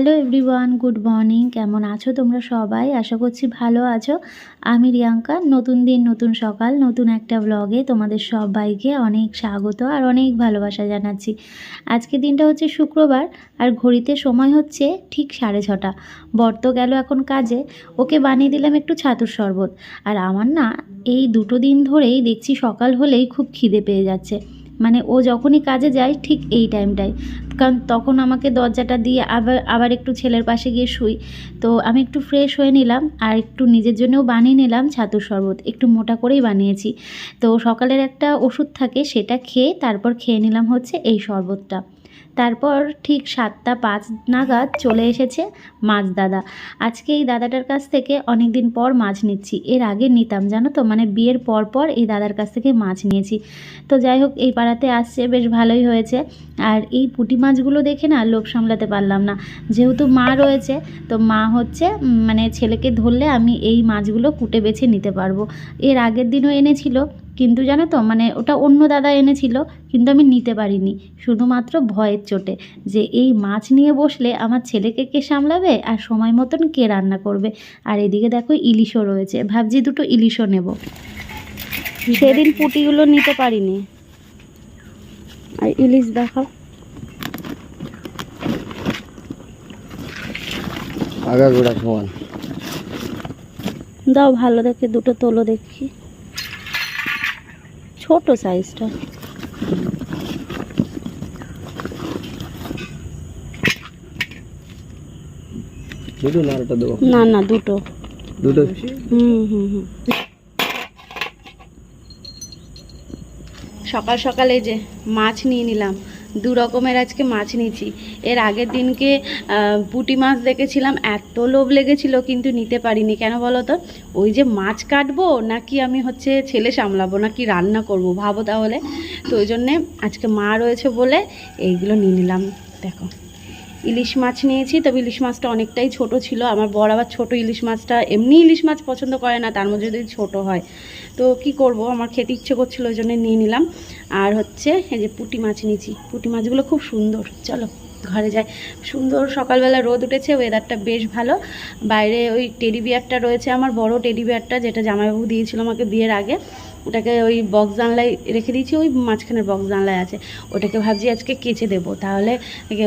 Hello everyone, good morning. কেমন আছো তোমরা সবাই? আশা করছি ভালো আছো। আমি রিয়াঙ্কা। নতুন দিন, নতুন সকাল, নতুন একটা ব্লগে তোমাদের সবাইকে অনেক স্বাগত আর অনেক ভালোবাসা জানাচ্ছি। আজকে দিনটা হচ্ছে শুক্রবার আর ঘড়িতে সময় হচ্ছে ঠিক সাড়ে ছটা। বর্ত গেল এখন কাজে। ওকে বানিয়ে দিলাম একটু ছাতুর শরবত। আর আমার না এই দুটো দিন ধরেই দেখছি সকাল হলেই খুব খিদে পেয়ে যাচ্ছে। মানে ও যখনই কাজে যায় ঠিক এই টাইমটায়। কারণ তখন আমাকে দরজাটা দিয়ে আবার আবার একটু ছেলের পাশে গিয়ে শুই। তো আমি একটু ফ্রেশ হয়ে নিলাম আর একটু নিজের জন্যও বানিয়ে নিলাম ছাতুর শরবত। একটু মোটা করেই বানিয়েছি। তো সকালের একটা ওষুধ থাকে সেটা খেয়ে তারপর খেয়ে নিলাম হচ্ছে এই শরবতটা। তারপর ঠিক সাতটা পাঁচ নাগাদ চলে এসেছে মাছ দাদা। আজকে এই দাদাটার কাছ থেকে অনেক দিন পর মাছ নিচ্ছি। এর আগে নিতাম, জানো তো? মানে বিয়ের পর পর এই দাদার কাছ থেকে মাছ নিয়েছি। তো যাই হোক, এই পাড়াতে আসছে, বেশ ভালোই হয়েছে। আর এই পুঁটি মাছগুলো দেখে না লোভ সামলাতে পারলাম না। যেহেতু মা রয়েছে, তো মা হচ্ছে মানে ছেলেকে ধরলে আমি এই মাছগুলো কুটে বেছে নিতে পারব। এর আগের দিনও এনেছিল। কিন্তু জানো তো মানে ওটা অন্য দাদা এনেছিল কিন্তু আমি নিতে পারিনি। শুধুমাত্র ভয়ের চোটে যে এই মাছ নিয়ে বসলে আমার ছেলেকে কে সামলাবে আর সময় মতন কে রান্না করবে? আর এদিকে দেখো ইলিশও রয়েছে। ভাবছি দুটো ইলিশও নেব। সেদিন পুঁটিগুলো নিতে পারিনি। আর ইলিশ দেখাও। দাও ভালো দেখে দুটো তোলো দেখি। ছোট সাইজটা। দুটো না আরেকটা দেবো? না না দুটো। দুটো? হুম হুম হুম। সকাল সকালে যে মাছ নিয়ে নিলাম। দু রকমের আজকে মাছ নিয়েছি। এর আগের দিনকে পুটি মাছ দেখেছিলাম, এত লোভ লেগেছিল, কিন্তু নিতে পারিনি। কেন বলো তো? ওই যে মাছ কাটবো, নাকি আমি হচ্ছে ছেলে সামলাবো, নাকি রান্না করব, ভাবো তাহলে। তো ওই জন্যে আজকে মা রয়েছে বলে এইগুলো নিয়ে নিলাম। দেখো। ইলিশ মাছ নিয়েছি, তবে ইলিশ মাছটা অনেকটাই ছোট ছিল। আমার বড় আবার ছোট ইলিশ মাছটা এমনি ইলিশ মাছ পছন্দ করে না, তার মধ্যে যদি ছোট হয়। তো কি করব, আমার খেতে ইচ্ছে করছিল ওই জন্য নিয়ে নিলাম। আর হচ্ছে এই যে পুঁটি মাছ নিয়েছি। পুঁটি মাছগুলো খুব সুন্দর। চলো ঘরে যাই। সুন্দর সকালবেলা রোদ উঠেছে ওয়েদারটা বেশ ভালো। বাইরে ওই টেডি বিয়ারটা রয়েছে আমার, বড় টেডি বিয়ারটা যেটা জামাইবাবু দিয়েছিল আমাকে বিয়ের আগে। ওটাকে ওই বক্স জানলায় রেখে দিয়েছি, ওই মাঝখানের বক্স জানলায় আছে। ওটাকে ভাবছি আজকে কেচে দেবো। তাহলে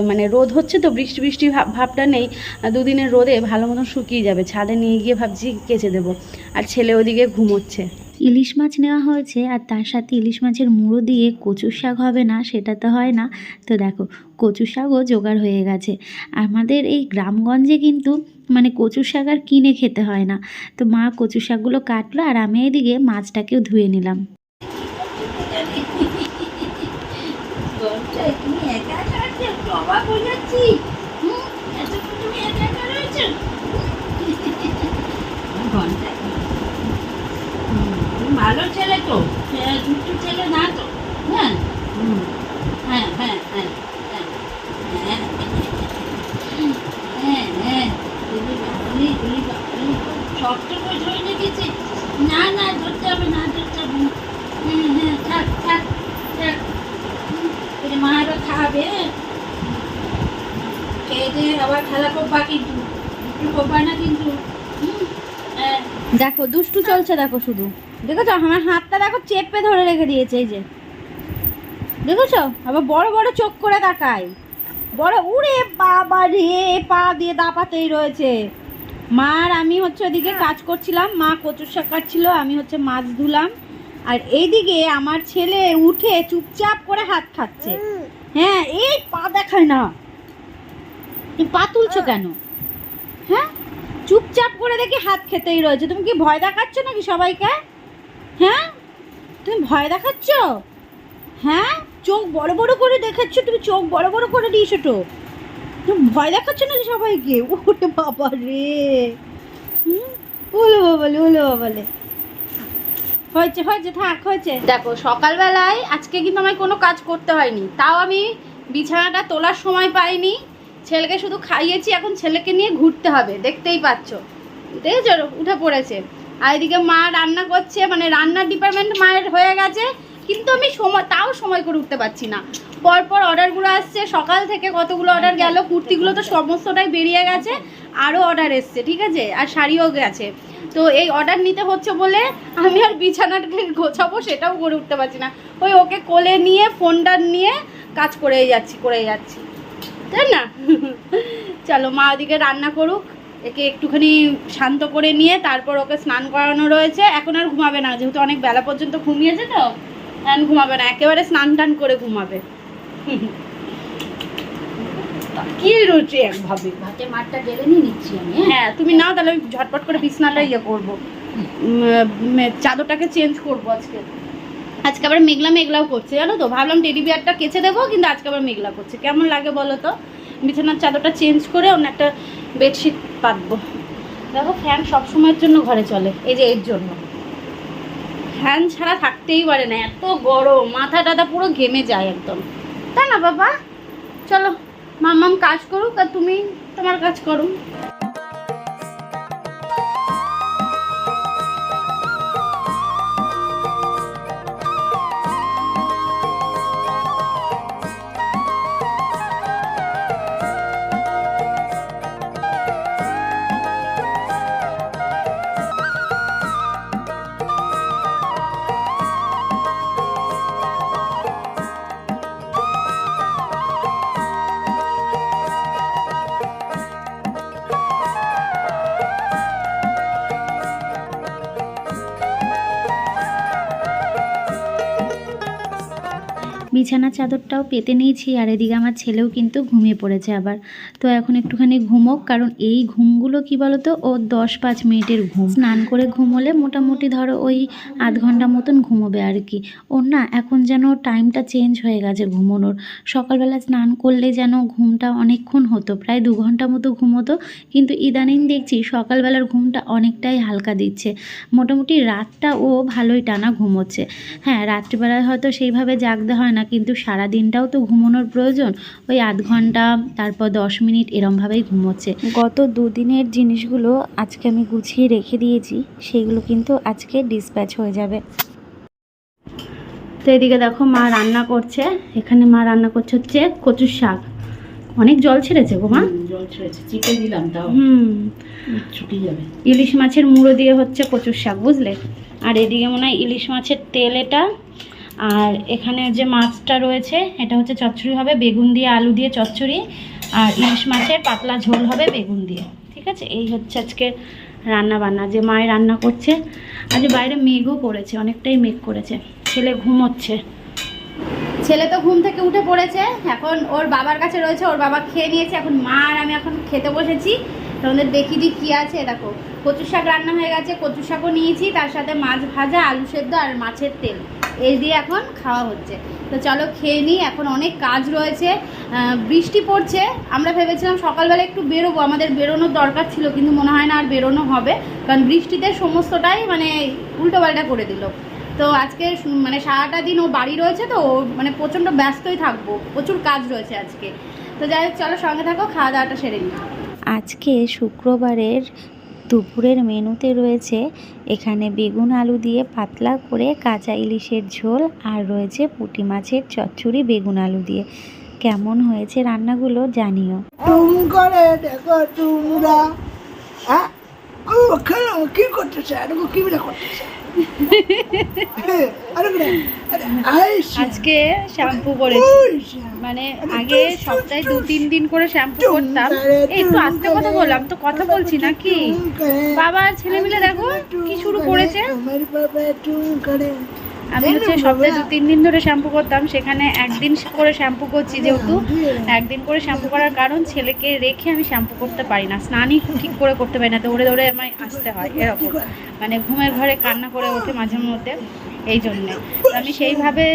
মানে রোদ হচ্ছে তো, বৃষ্টি বৃষ্টি ভাব ভাবটা নেই। দুদিনের রোদে ভালো মতন শুকিয়ে যাবে। ছাদে নিয়ে গিয়ে ভাবছি কেচে দেবো। আর ছেলে ওদিকে ঘুমোচ্ছে। ইলিশ মাছ নেওয়া হয়েছে, আর তার সাথে ইলিশ মাছের মুড়ো দিয়ে কচুর শাক হবে না, সেটা তো হয় না। তো দেখো কচু শাকও জোগাড় হয়ে গেছে। আমাদের এই গ্রামগঞ্জে কিন্তু মানে কচু শাক আর কিনে খেতে হয় না। তো মা কচু শাকগুলো কাটলো আর আমি এদিকে মাছটাকেও ধুয়ে নিলাম। ছেলে তো। ছেলে না তো? হ্যাঁ? হ্যাঁ হ্যাঁ হ্যাঁ হ্যাঁ হ্যাঁ দিদি বাবালি দিদি বাবালি না না, ধরতে হবে না হ্যাঁ হ্যাঁ মা খাবে। আবার খেলা কিন্তু না কিন্তু। হ্যাঁ। দেখো, দুষ্টু চলছে, দেখো শুধু। দেখেছ? আমার হাতটা দেখো চেপে ধরে রেখে দিয়েছে, এই যে। দেখেছ? আবার বড় বড় চোখ করে তাকায় বড়, উড়ে বাবা রে, পা দিয়ে দাপাতেই রয়েছে। মা আর আমি হচ্ছে ওদিকে কাজ করছিলাম মা কচুর শাক কাটছিল আমি হচ্ছে মাছ ধুলাম। আর এইদিকে আমার ছেলে উঠে চুপচাপ করে হাত খাচ্ছে। হ্যাঁ এই পা দেখায় না। তুমি পা তুলছো কেন? হ্যাঁ? চুপচাপ করে দেখি হাত খেতেই রয়েছে। তুমি কি ভয় দেখাচ্ছ নাকি সবাইকে? হ্যাঁ? তুমি ভয় দেখাচ্ছ? হ্যাঁ? চোখ বড় বড় করে দেখাচ্ছ তুমি চোখ বড় বড় করে দিয়েছ তো। ভয় দেখাচ্ছ নাকি সবাইকে। ওরে বাবা রে। ওলে বাবালে ওলে বাবালে হয়েছে হয়েছে, থাক, হয়েছে। দেখো, সকালবেলায় আজকে কিন্তু আমায় কোনো কাজ করতে হয়নি। তাও আমি বিছানাটা তোলার সময় পাইনি। ছেলেকে শুধু খাইয়েছি, এখন ছেলেকে নিয়ে ঘুরতে হবে। দেখতেই পাচ্ছ। দেখেছ? উঠে পড়েছে। আর এদিকে মা রান্না করছে মানে রান্নার ডিপার্টমেন্ট মায়ের হয়ে গেছে। কিন্তু আমি সময় তাও সময় করে উঠতে পারছি না। পরপর অর্ডারগুলো আসছে সকাল থেকে কতগুলো অর্ডার গেল কুর্তিগুলো তো সমস্তটাই বেরিয়ে গেছে আরও অর্ডার এসছে ঠিক আছে? আর শাড়িও গেছে। তো এই অর্ডার নিতে হচ্ছে বলে আমি আর বিছানাটাকে গোছাবো সেটাও করে উঠতে পারছি না। ওই ওকে কোলে নিয়ে ফোনটা নিয়ে কাজ করেই যাচ্ছি করেই যাচ্ছি। তাই না? চলো মা ওদিকে রান্না করুক একে একটুখানি শান্ত করে নিয়ে তারপর ওকে স্নান করানো রয়েছে। এখন আর ঘুমাবে না যেহেতু অনেক বেলা পর্যন্ত ঘুমিয়েছে তো। এখন ঘুমাবে না একেবারে স্নান টান করে ঘুমাবে। কি রয়েছে একভাবে। ভাতে মাঠটা ঢেলে নিয়ে নিচ্ছি আমি হ্যাঁ? হ্যাঁ তুমি নাও তাহলে আমি ঝটপট করে বিছনাটা ইয়ে করব। চাদরটাকে চেঞ্জ করব আজকে। আজকে আবার মেঘলা মেঘলাও করছে জানো তো? ভাবলাম টেডি বিয়ারটা কেচে দেবো কিন্তু আজকে আবার মেঘলা করছে। কেমন লাগে বলো তো? বিছানার চাদরটা চেঞ্জ করে অন্য একটা বেডশিট পাতবো। দেখো ফ্যান সবসময়ের জন্য ঘরে চলে এই যে এর জন্য। ফ্যান ছাড়া থাকতেই পারে না, এত গরম, মাথা টাথা পুরো ঘেমে যায় একদম। তাই না বাবা? চলো মামাম কাজ করুক আর তুমি তোমার কাজ করো। বিছানার চাদরটাও পেতে নিয়েছি, আর এদিকে আমার ছেলেও কিন্তু ঘুমিয়ে পড়েছে আবার। তো এখন একটুখানি ঘুমোক, কারণ এই ঘুমগুলো কি বলতো, ও দশ পাঁচ মিনিটের ঘুম। স্নান করে ঘুমোলে মোটামুটি ধরো ওই আধ ঘণ্টা মতন ঘুমোবে আর কি। ওর না এখন যেন টাইমটা চেঞ্জ হয়ে গেছে ঘুমোনোর। সকালবেলা স্নান করলে যেন ঘুমটা অনেকক্ষণ হতো, প্রায় দু ঘণ্টা মতো ঘুমোতো, কিন্তু ইদানিং দেখছি সকালবেলার ঘুমটা অনেকটাই হালকা দিচ্ছে। মোটামুটি রাতটা ও ভালোই টানা ঘুমোচ্ছে। হ্যাঁ রাত্রিবেলায় হয়তো সেইভাবে জাগতে হয় না কিন্তু সারা দিনটাও তো ঘুমানোর প্রয়োজন। ওই আধ ঘণ্টা তারপর দশ মিনিট এরমভাবেই ঘুমোচ্ছে। গত দুদিনের জিনিসগুলো আজকে আমি গুছিয়ে রেখে দিয়েছি সেগুলো কিন্তু আজকে ডিসপ্যাচ হয়ে যাবে। তো এদিকে দেখো মা রান্না করছে। এখানে মা রান্না করছে হচ্ছে কচুর শাক। অনেক জল ছেড়েছে গো মা। জল ছেড়েছে। চিপে দিলাম তাও। হুম। ছুটি যাবে। ইলিশ মাছের মুড়ো দিয়ে হচ্ছে কচুর শাক বুঝলে? আর এদিকে মনে হয় ইলিশ মাছের তেল এটা আর এখানে যে মাছটা রয়েছে, এটা হচ্ছে চচ্চড়ি হবে, বেগুন দিয়ে আলু দিয়ে চচ্চড়ি, আর ইলিশ মাছের পাতলা ঝোল হবে বেগুন দিয়ে, ঠিক আছে? এই হচ্ছে আজকে রান্না বান্না যে মায়ের রান্না করছে। আজ বাইরে মেঘও করেছে, অনেকটাই মেঘ করেছে, ছেলে ঘুমোচ্ছে। ছেলে তো ঘুম থেকে উঠে পড়েছে, এখন ওর বাবার কাছে রয়েছে, ওর বাবা খেয়ে নিয়েছে, এখন মা আর আমি এখন খেতে বসেছি। তোমাদের দেখি দিই কী আছে, দেখো কচু শাক রান্না হয়ে গেছে কচু শাকও নিয়েছি, তার সাথে মাছ ভাজা, আলু সেদ্ধ আর মাছের তেল। এই দিয়ে এখন খাওয়া হচ্ছে। তো চলো খেয়ে নিই, এখন অনেক কাজ রয়েছে। বৃষ্টি পড়ছে, আমরা ভেবেছিলাম সকালবেলা একটু বেরোবো, আমাদের বেরোনোর দরকার ছিল, কিন্তু মনে হয় না আর বেরোনো হবে, কারণ বৃষ্টিতে সমস্তটাই মানে উল্টোপাল্টা করে দিল। তো আজকে মানে সারাটা দিন ও বাড়ি রয়েছে তো, ও মানে প্রচণ্ড ব্যস্তই থাকব, প্রচুর কাজ রয়েছে আজকে। তো যাই হোক, চলো সঙ্গে থাকো, খাওয়া দাওয়াটা সেরে নিই। আজকে শুক্রবারের দুপুরের মেনুতে রয়েছে এখানে বেগুন আলু দিয়ে পাতলা করে কাঁচা ইলিশের ঝোল আর রয়েছে পুঁটি মাছের চচ্চড়ি বেগুন আলু দিয়ে। কেমন হয়েছে রান্নাগুলো জানিও। হ্যাঁ? কি করতেছে? আজকে শ্যাম্পু করেছি মানে আগে সপ্তাহে দু তিন দিন করে শ্যাম্পু করতাম। এই একটু আস্তে কথা বললাম তো কথা বলছি নাকি? বাবা আর ছেলে মিলে দেখো কি শুরু করেছে। আমি হচ্ছে সপ্তাহে দু তিন দিন ধরে শ্যাম্পু করতাম। সেখানে একদিন করে শ্যাম্পু করছি যেহেতু। একদিন করে শ্যাম্পু করার কারণ ছেলেকে রেখে আমি শ্যাম্পু করতে পারি না। স্নানই ঠিক করে করতে পারি না দৌড়ে দৌড়ে আমায় আসতে হয় এরকম। মানে ঘুমের ঘরে কান্না করে ওঠে মাঝে মধ্যে এই জন্যে। আমি সেইভাবে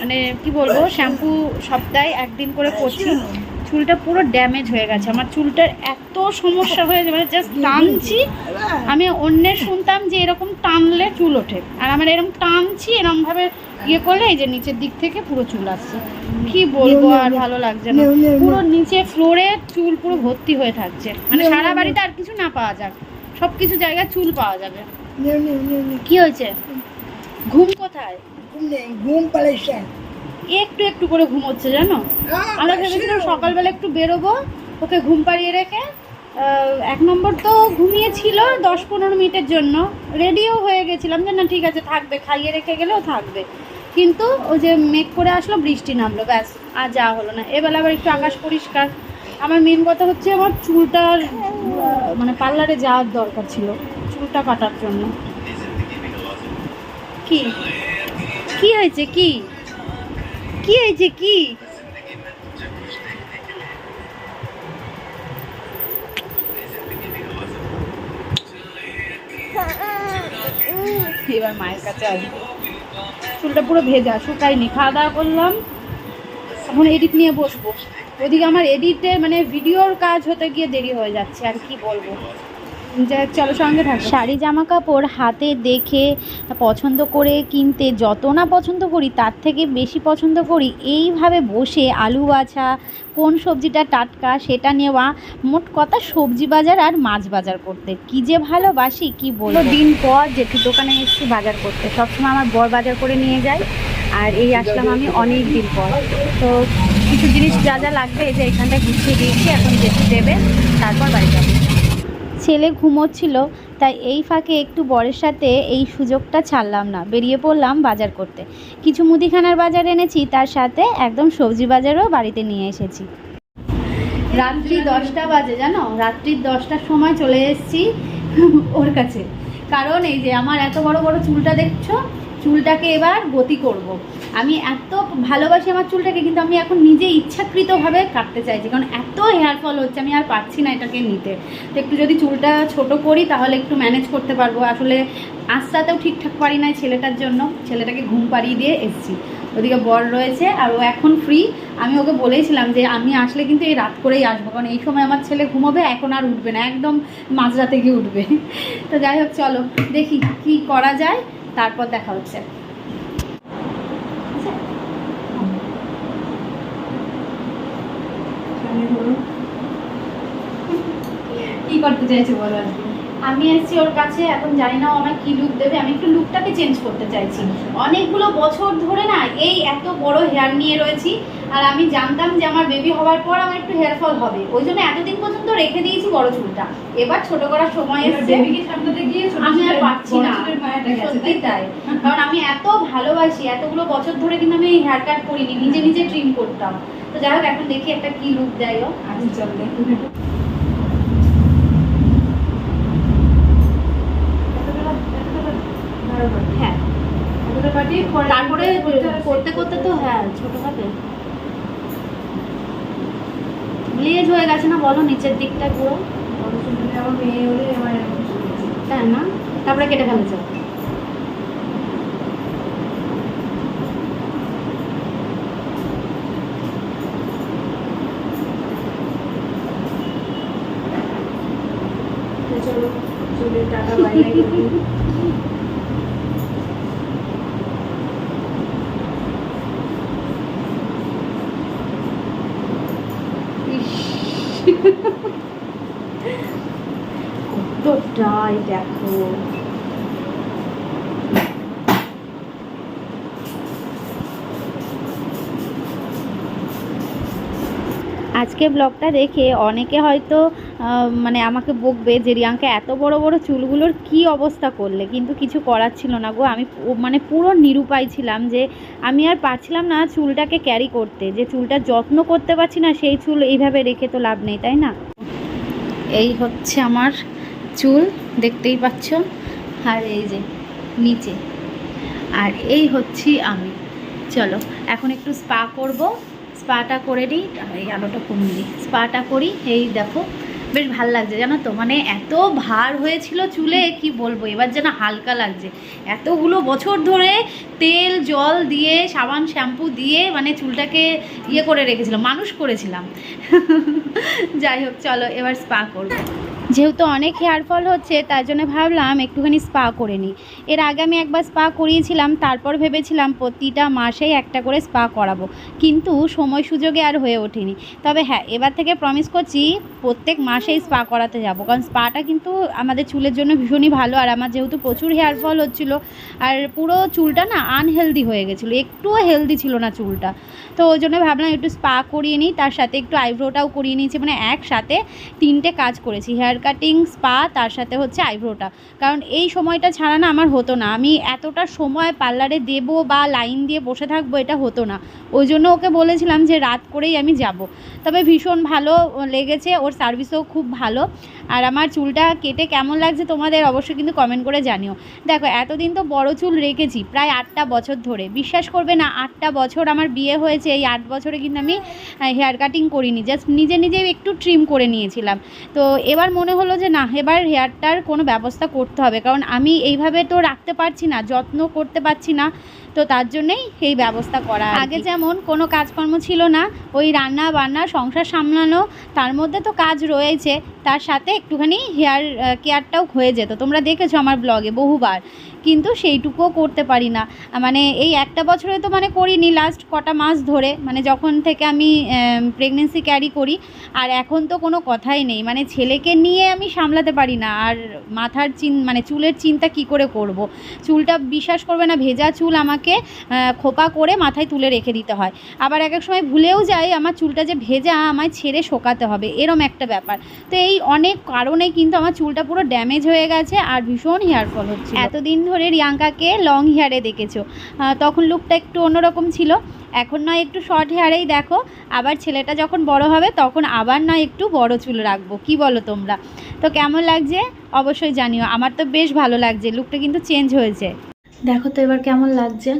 মানে কি বলব শ্যাম্পু সপ্তাহে একদিন করে করছি। চুলটা পুরো ড্যামেজ হয়ে গেছে। আমার চুলটার এত সমস্যা হয়েছে মানে জাস্ট টানছি। আমি অন্যের শুনতাম যে এরকম টানলে চুল ওঠে। আর আমার এরকম টানছি এরকম ভাবে ইয়ে করলে এই যে নিচের দিক থেকে পুরো চুল আসছে। কি বলব আর ভালো লাগছে না। পুরো নিচে ফ্লোরে চুল পুরো ভর্তি হয়ে থাকছে। মানে সারা বাড়িতে আর কিছু না পাওয়া যাক। সব কিছু জায়গায় চুল পাওয়া যাবে। কি হয়েছে? ঘুম কোথায়? ঘুম নেই ঘুম পালাইছে। একটু একটু করে ঘুমোচ্ছে জানো? আমরা ভেবেছিলাম সকালবেলা একটু বেরোবো ওকে ঘুম পাড়িয়ে রেখে এক নম্বর তো ঘুমিয়েছিল দশ পনেরো মিনিটের জন্য। রেডিও হয়ে গেছিলাম যে না ঠিক আছে থাকবে। খাইয়ে রেখে গেলেও থাকবে। কিন্তু ওই যে মেঘ করে আসলো বৃষ্টি নামলো ব্যাস আর যাওয়া হলো না। এবেলা আবার একটু আকাশ পরিষ্কার। আমার মেন কথা হচ্ছে আমার চুলটার মানে পার্লারে যাওয়ার দরকার ছিল চুলটা কাটার জন্য। কি? কি হয়েছে? কি? কি হয়েছে? কি? এবার মায়ের কাছে আসব। চুলটা পুরো ভেজা, শুকায়নি। খাওয়া দাওয়া করলাম। এখন এডিট নিয়ে বসবো। ওদিকে আমার এডিটে মানে ভিডিওর কাজ হতে গিয়ে দেরি হয়ে যাচ্ছে, আর কি বলব? চলো সঙ্গে থাকো। শাড়ি জামা কাপড় হাতে দেখে পছন্দ করে কিনতে যত না পছন্দ করি তার থেকে বেশি পছন্দ করি এইভাবে বসে আলু বাছা কোন সবজিটা টাটকা সেটা নেওয়া মোট কথা সবজি বাজার আর মাছ বাজার করতে। কি যে ভালোবাসি কি বলব। দিন পর জেঠু দোকানে এসেছি বাজার করতে। সবসময় আমার বর বাজার করে নিয়ে যায় আর এই আসলাম আমি অনেক দিন পর। তো কিছু জিনিস যা যা লাগবে এই যে এখানটা গুছিয়ে দিয়েছি এখন জেঠু দেবে তারপর বাড়ি যাব। ছেলে ঘুমোচ্ছিল, তাই এই ফাঁকে একটু বরের সাথে এই সুযোগটা ছাড়লাম না। বেরিয়ে পড়লাম বাজার করতে। কিছু মুদিখানার বাজার এনেছি, তার সাথে একদম সবজি বাজারও বাড়িতে নিয়ে এসেছি। রাত্রি দশটা বাজে, জানো? রাত্রির দশটার সময় চলে এসেছি ওর কাছে। কারণ এই যে আমার এত বড় বড় চুলটা দেখছ চুলটাকে এবার গতি করব। আমি এত ভালোবাসি আমার চুলটাকে, কিন্তু আমি এখন নিজে ইচ্ছাকৃতভাবে কাটতে চাইছি, কারণ এত হেয়ার ফল হচ্ছে, আমি আর পারছি না এটাকে নিতে। তো একটু যদি চুলটা ছোট করি, তাহলে একটু ম্যানেজ করতে পারব। আসলে আস্তাতেও ঠিকঠাক পারি না ছেলেটার জন্য, ছেলেটাকে ঘুম পাড়িয়ে দিয়ে এসেছি। ওদিকে বর রয়েছে আর ও এখন ফ্রি আমি ওকে বলেছিলাম যে আমি আসলে কিন্তু এই রাত করেই আসব, কারণ এই সময় আমার ছেলে ঘুমাবে, এখন আর উঠবে না, একদম মাঝরাতে গিয়ে উঠবে। তো যাই হোক, চলো দেখি কি করা যায়। তারপর দেখা হচ্ছে। কি করতে চাইছো বলো আজকে আমি এসেছি ওর কাছে এখন জানি না ও আমায় কি লুক দেবে। আমি একটু লুকটাকে চেঞ্জ করতে চাইছি। অনেকগুলো বছর ধরে না এই এত বড় হেয়ার নিয়ে রয়েছি। আর আমি জানতাম যে আমার বেবি হওয়ার পর আমার একটু হেয়ার ফল হবে। ওই জন্য এতদিন পর্যন্ত রেখে দিয়েছি বড় চুলটা। এবার ছোট করার সময় এসেছে। আমি আর পারছি না। সত্যি তাই কারণ আমি এত ভালোবাসি এতগুলো বছর ধরে কিন্তু আমি হেয়ার কাট করিনি নিজে নিজে ট্রিম করতাম। তো যাই হোক এখন দেখি একটা কি লুক দেয় ও। চল হ্যাঁ। তারপরে করতে করতে তো হ্যাঁ ছোট হবে। লেজ হয়ে গেছে না বলো নিচের দিকটা পুরো? তাই না? তারপরে কেটে ফেলেছে। কতটাই দেখো। আজকে ব্লগটা দেখে অনেকে হয়তো মানে আমাকে বকবে যে, রিয়াঙ্কা, এত বড় বড় চুলগুলোর কি অবস্থা করলে? কিন্তু কিছু করার ছিল না গো। আমি মানে পুরো নিরুপায় ছিলাম যে, আমি আর পারছিলাম না চুলটাকে ক্যারি করতে। যে চুলটা যত্ন করতে পারছি না, সেই চুল এইভাবে রেখে তো লাভ নেই, তাই না? এই হচ্ছে আমার চুল দেখতেই পাচ্ছ, আর এই যে নিচে। আর এই হচ্ছি আমি। চলো, এখন একটু স্পা করব। স্পাটা করে নিই এই আলোটা কমিয়ে দিই স্পাটা করি, এই দেখো, বেশ ভালো লাগছে জানো তো? মানে এত ভার হয়েছিল চুলে, কি বলব? এবার যেন হালকা লাগছে। এতগুলো বছর ধরে তেল, জল দিয়ে, সাবান, শ্যাম্পু দিয়ে মানে চুলটাকে ইয়ে করে রেখেছিলাম, মানুষ করেছিলাম। যাই হোক, চলো, এবার স্পা করব। যেহেতু অনেক হেয়ার ফল হচ্ছে, তার জন্য ভাবলাম একটুখানি স্পা করে নিই। এর আগে আমি একবার স্পা করিয়েছিলাম, তারপর ভেবেছিলাম প্রতিটা মাসেই একটা করে স্পা করাবো। কিন্তু সময় সুযোগে আর হয়ে ওঠেনি। তবে হ্যাঁ এবার থেকে প্রমিস করছি, প্রত্যেক মাসেই স্পা করাতে যাব। কারণ স্পাটা কিন্তু আমাদের চুলের জন্য ভীষণই ভালো, আর আমার যেহেতু প্রচুর হেয়ার ফল হচ্ছিল, আর পুরো চুলটা না আনহেলদি হয়ে গেছিল, একটুও হেলদি ছিল না চুলটা। তো ওই জন্য ভাবলাম একটু স্পা করিয়ে নিই, তার সাথে একটু আইব্রোটাও করিয়ে নিয়েছি। মানে একসাথে তিনটে কাজ করেছি হেয়ার কাটিং স্পা তার সাথে হচ্ছে আইব্রোটা কারণ এই সময়টা ছাড়া না আমার হতো না। আমি এতটা সময় পার্লারে দেবো বা লাইন দিয়ে বসে থাকব, এটা হতো না। ওই জন্য ওকে বলেছিলাম যে, রাত করেই আমি যাব। তবে ভীষণ ভালো লেগেছে, ওর সার্ভিসও খুব ভালো। আর আমার চুলটা কেটে কেমন লাগছে তোমাদের অবশ্যই কিন্তু কমেন্ট করে জানিও। দেখো, এতদিন তো বড় চুল রেখেছি, প্রায় আটটা বছর ধরে। বিশ্বাস করবে না, আটটা বছর আমার বিয়ে হয়েছে এই আট বছরে কিন্তু আমি হেয়ার কাটিং করিনি জাস্ট নিজে নিজে একটু ট্রিম করে নিয়েছিলাম। তো এবার মনে হলো যে না, এবার হেয়ারটার কোনো ব্যবস্থা করতে হবে। কারণ আমি এইভাবে তো রাখতে পারছি না, যত্ন করতে পারছি না। তো তার জন্যেই এই ব্যবস্থা করা আগে যেমন কোনো কাজকর্ম ছিল না ওই রান্না বান্না সংসার সামলানো তার মধ্যে তো কাজ রয়েছে তার সাথে একটুখানি হেয়ার কেয়ারটাও হয়ে যেত। তোমরা দেখেছ আমার ব্লগে বহুবার কিন্তু সেইটুকুও করতে পারি না। মানে এই একটা বছরে তো মানে করিনি লাস্ট কটা মাস ধরে মানে যখন থেকে আমি প্রেগনেন্সি ক্যারি করি আর এখন তো কোনো কথাই নেই। মানে ছেলেকে নিয়ে আমি সামলাতে পারি না আর মাথার চিন মানে চুলের চিন্তা কি করে করব। চুলটা বিশ্বাস করবে না ভেজা চুল আমাকে আহ, খোপা করে মাথায় তুলে রেখে দিতে হয়। আবার এক এক সময় ভুলেও যাই আমার চুলটা যে ভেজা আমায় ছেড়ে শোকাতে হবে। এরম একটা ব্যাপার। তো এই অনেক কারণে কিন্তু আমার চুলটা পুরো ড্যামেজ হয়ে গেছে আর ভীষণ হেয়ার ফল হচ্ছে এতদিন ধরে রিয়াঙ্কাকে লং হেয়ারে দেখেছ। তখন লুকটা একটু অন্যরকম ছিল। এখন নয় একটু শর্ট হেয়ারেই দেখো। আবার ছেলেটা যখন বড় হবে তখন আবার নয় একটু বড় চুল রাখব। কি বলো তোমরা? তো কেমন লাগছে? অবশ্যই জানিও। আমার তো বেশ ভালো লাগছে। লুকটা কিন্তু চেঞ্জ হয়েছে। দেখো তো এবার কেমন লাগছে।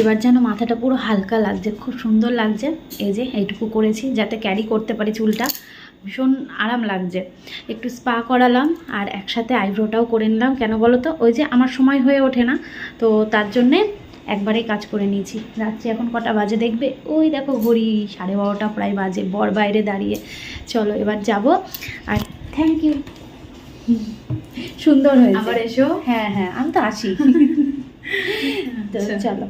এবার যেন মাথাটা পুরো হালকা লাগছে, খুব সুন্দর লাগছে। এই যে এইটুকু করেছি, যাতে ক্যারি করতে পারি চুলটা। ভীষণ আরাম লাগছে। একটু স্পা করালাম, আর একসাথে আইব্রোটাও করে নিলাম। কেন বলো তো? ওই যে আমার সময় হয়ে ওঠে না, তো তার জন্যে একবারেই কাজ করে নিয়েছি। রাত্রি এখন কটা বাজে দেখবে? ওই দেখো ঘড়ি, সাড়ে বারোটা প্রায় বাজে, বর বাইরে দাঁড়িয়ে। চলো এবার যাব। আর থ্যাংক ইউ সুন্দর হয়েছে। আবার এসো। হ্যাঁ হ্যাঁ আমি তো আসি। তো চলো।